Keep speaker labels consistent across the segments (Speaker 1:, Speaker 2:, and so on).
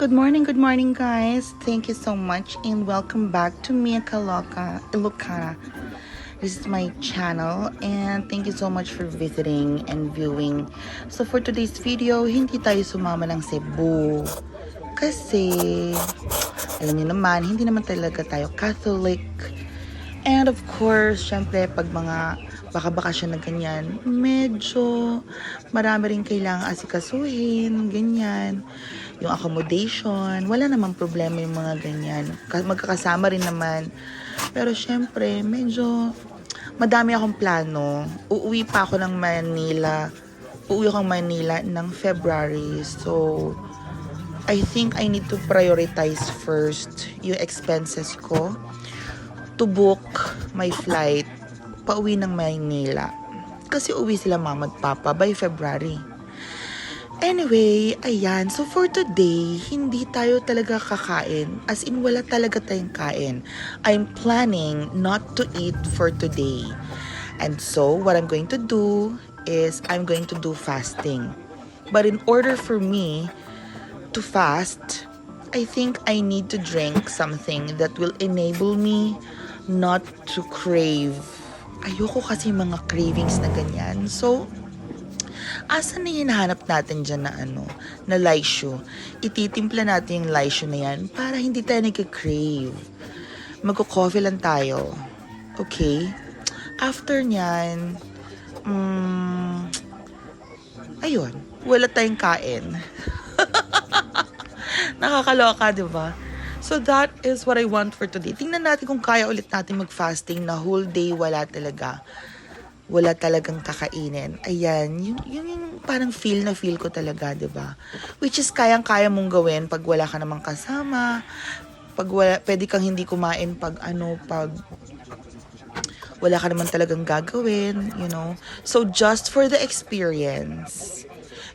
Speaker 1: Good morning, good morning guys. Thank you so much and welcome back to Mia Kaloka Ilocana. This is my channel and thank you so much for visiting and viewing. So for today's video, hindi tayo sumama ng Cebu. Kasi, alam niyo naman, hindi naman talaga tayo Catholic. And of course, syempre pag mga baka bakasyon na ganyan, medyo marami rin kailangang asikasuhin, ganyan yung accommodation, wala namang problema yung mga ganyan. Magkakasama rin naman. Pero syempre, medyo madami akong plano. Uuwi pa ako ng Manila. Uuwi ako ng Manila ng February. So, I think I need to prioritize first yung expenses ko to book my flight pauwi ng Manila. Kasi uwi sila mama at papa by February. Anyway, ayan. So for today, hindi tayo talaga kakain. As in, wala talaga tayong kain. I'm planning not to eat for today. And so, what I'm going to do is I'm going to do fasting. But in order for me to fast, I think I need to drink something that will enable me not to crave. Ayoko kasi mga cravings na ganyan. So, Asan na hinahanap natin dyan na ano, na laisyo? Ititimpla natin yung laisyo na yan para hindi tayo nagka-crave. Magko-coffee lang tayo. Okay? After nyan, um, mm, ayun, wala tayong kain. Nakakaloka, di ba? So that is what I want for today. Tingnan natin kung kaya ulit natin mag-fasting na whole day wala talaga wala talagang kakainin. Ayan, yun, yun yung parang feel na feel ko talaga, ba diba? Which is kayang-kaya mong gawin pag wala ka namang kasama, pag wala, pwede kang hindi kumain pag ano, pag wala ka naman talagang gagawin, you know. So, just for the experience.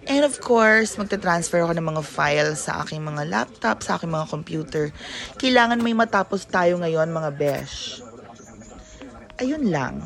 Speaker 1: And of course, magta-transfer ako ng mga files sa aking mga laptop, sa aking mga computer. Kailangan may matapos tayo ngayon, mga besh. Ayun lang.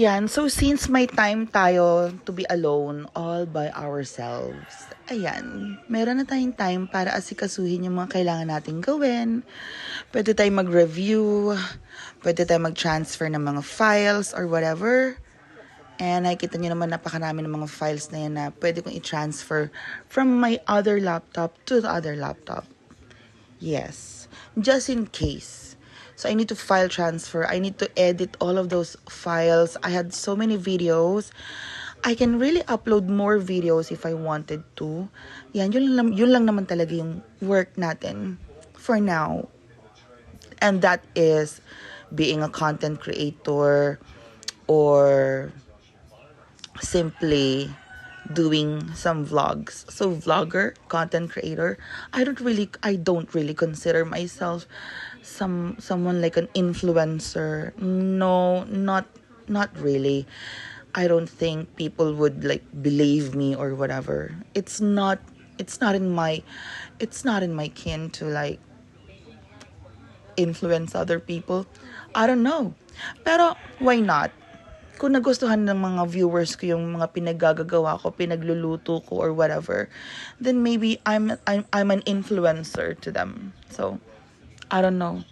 Speaker 1: Yan, so since may time tayo to be alone all by ourselves, ayan, meron na tayong time para asikasuhin yung mga kailangan nating gawin. Pwede tayong mag-review, pwede tayong mag-transfer ng mga files or whatever. And nakikita nyo naman napakarami ng mga files na yan na pwede kong i-transfer from my other laptop to the other laptop. Yes, just in case So I need to file transfer. I need to edit all of those files. I had so many videos. I can really upload more videos if I wanted to. Yan, yun lang, yun lang naman talaga yung work natin for now. And that is being a content creator or simply doing some vlogs. So vlogger, content creator, I don't really I don't really consider myself some someone like an influencer. No, not not really. I don't think people would like believe me or whatever. It's not it's not in my it's not in my kin to like influence other people. I don't know. Pero why not? Kung nagustuhan ng mga viewers ko yung mga pinaggagawa ko, pinagluluto ko, or whatever, then maybe I'm, I'm, I'm an influencer to them. So, I don't know.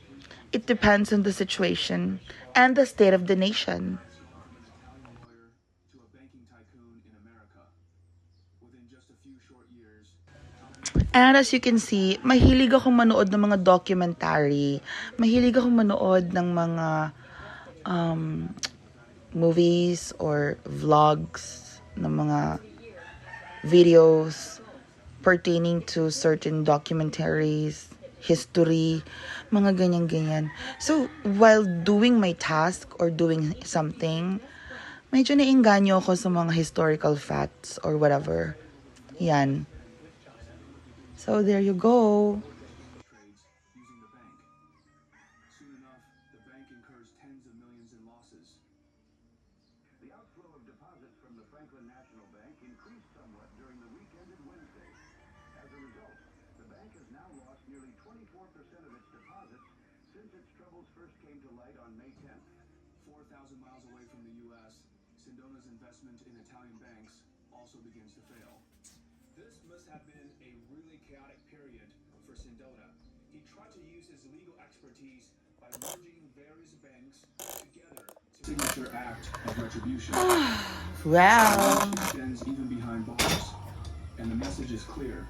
Speaker 1: It depends on the situation and the state of the nation. And as you can see, mahilig ako manood ng mga documentary. Mahilig ako manood ng mga um, movies or vlogs ng mga videos pertaining to certain documentaries, history, mga ganyan-ganyan. So, while doing my task or doing something, medyo nainganyo ako sa mga historical facts or whatever. Yan. So there you go.
Speaker 2: Lost nearly 24% of its deposits since its troubles first came to light on May 10th.
Speaker 3: 4,000 miles away from the U.S., Sindona's investment in Italian banks also begins to fail. This must have been a really chaotic period for Sindona. He tried to use his legal expertise by merging various banks together. To signature act of retribution
Speaker 1: Well,
Speaker 3: extends even behind bars, and the message is clear: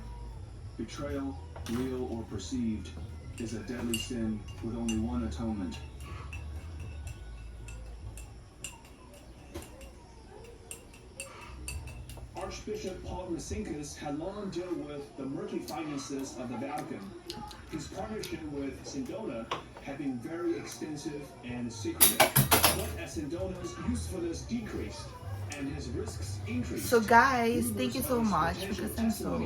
Speaker 3: betrayal, real or perceived, is a deadly sin with only one atonement. Archbishop Paul Masinkas had long dealt with the murky finances of the Vatican. His partnership with Sindona had been very extensive and secretive. But as Sindona's usefulness decreased
Speaker 1: so guys, thank you so much because I'm so.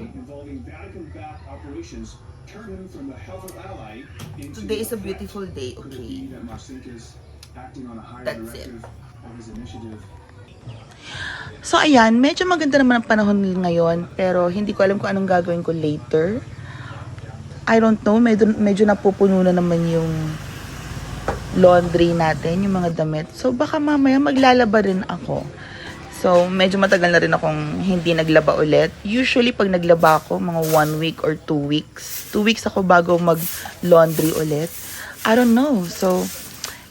Speaker 1: Today is a beautiful day, okay? That's it. So ayan, medyo maganda naman ang panahon ngayon, pero hindi ko alam kung anong gagawin ko later. I don't know, medyo, medyo napupuno na naman yung laundry natin, yung mga damit. So baka mamaya maglalaba rin ako. So medyo matagal na rin akong hindi naglaba ulit. Usually pag naglaba ako, mga one week or two weeks. Two weeks ako bago mag-laundry ulit. I don't know. So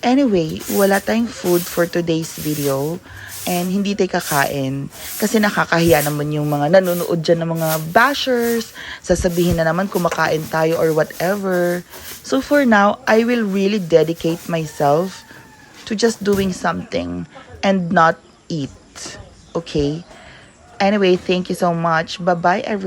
Speaker 1: Anyway, wala tayong food for today's video. And hindi tayo kakain. Kasi nakakahiya naman yung mga nanonood dyan ng mga bashers. Sasabihin na naman kumakain tayo or whatever. So for now, I will really dedicate myself to just doing something and not eat. Okay? Anyway, thank you so much. Bye-bye everyone.